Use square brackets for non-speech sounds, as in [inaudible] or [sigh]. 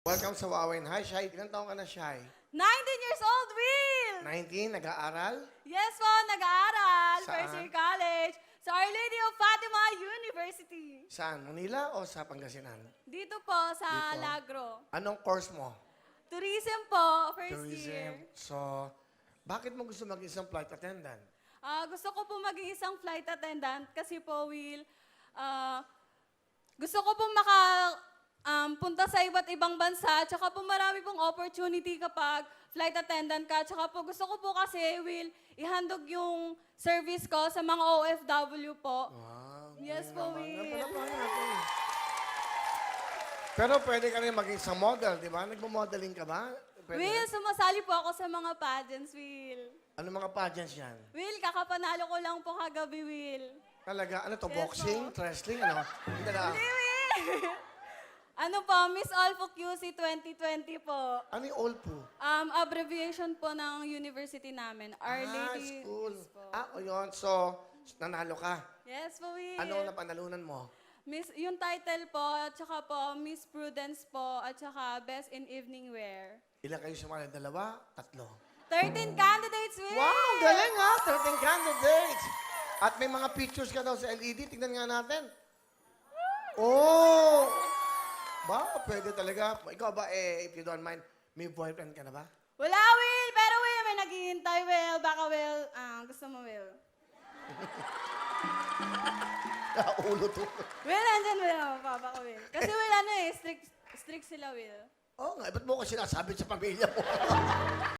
Welcome sa Wawain. Hi, Shai. Ilan taong ka na, Shai? 19 years old, Will! 19, nag-aaral? Yes po, nag-aaral. Saan? First year college. Sa Our Lady of Fatima University. Saan? Manila o sa Pangasinan? Dito po sa Dito? Lagro. Anong course mo? Tourism po, first year. Tourism. So, bakit mo gusto maging isang flight attendant? Ah, gusto ko po maging isang flight attendant kasi po, Will, ah, gusto ko po maka um, punta sa iba't ibang bansa, tsaka po marami pong opportunity kapag flight attendant ka. Tsaka po gusto ko po kasi, Will, ihandog yung service ko sa mga OFW po. Wow. Yes po. Will. Pero pwede ka rin maging isang model, di ba? Nagmo-modeling ka ba? Pwede Will, sumasali po ako sa mga pageants, Will. Ano mga pageants yan? Will, kakapanalo ko lang po kagabi, Will. Talaga, ano to, Yes, boxing, po. wrestling, ano? Hindi na. Hindi, Will! [laughs] ano po, Miss Olfo QC 2020 po. Ano yung old po? Um, abbreviation po ng university namin. Our ah, Lady. school. Yes po. Ah, o yun. So, nanalo ka. Yes po, Will. Ano ang napanalunan mo? Miss, yung title po, at saka po, Miss Prudence po, at saka Best in Evening Wear. Ilan kayo sumali? Dalawa? Tatlo? 13 candidates, Will! Wow, galing ha! 13 candidates! At may mga pictures ka daw sa LED. Tignan nga natin. Oh! Ba, pwede talaga. Ikaw ba, eh, if you don't mind, may boyfriend ka na ba? Wala, Will! Pero Will, may naghihintay, Will. Baka, Will, ah, gusto mo, Will. [laughs] Ulo to. Will, andyan, Will. Oh, papa ko, Will. Kasi, Will, ano eh, strict, strict sila, Will. Oo nga, eh, ba't mo ko sinasabi sa pamilya mo? [laughs]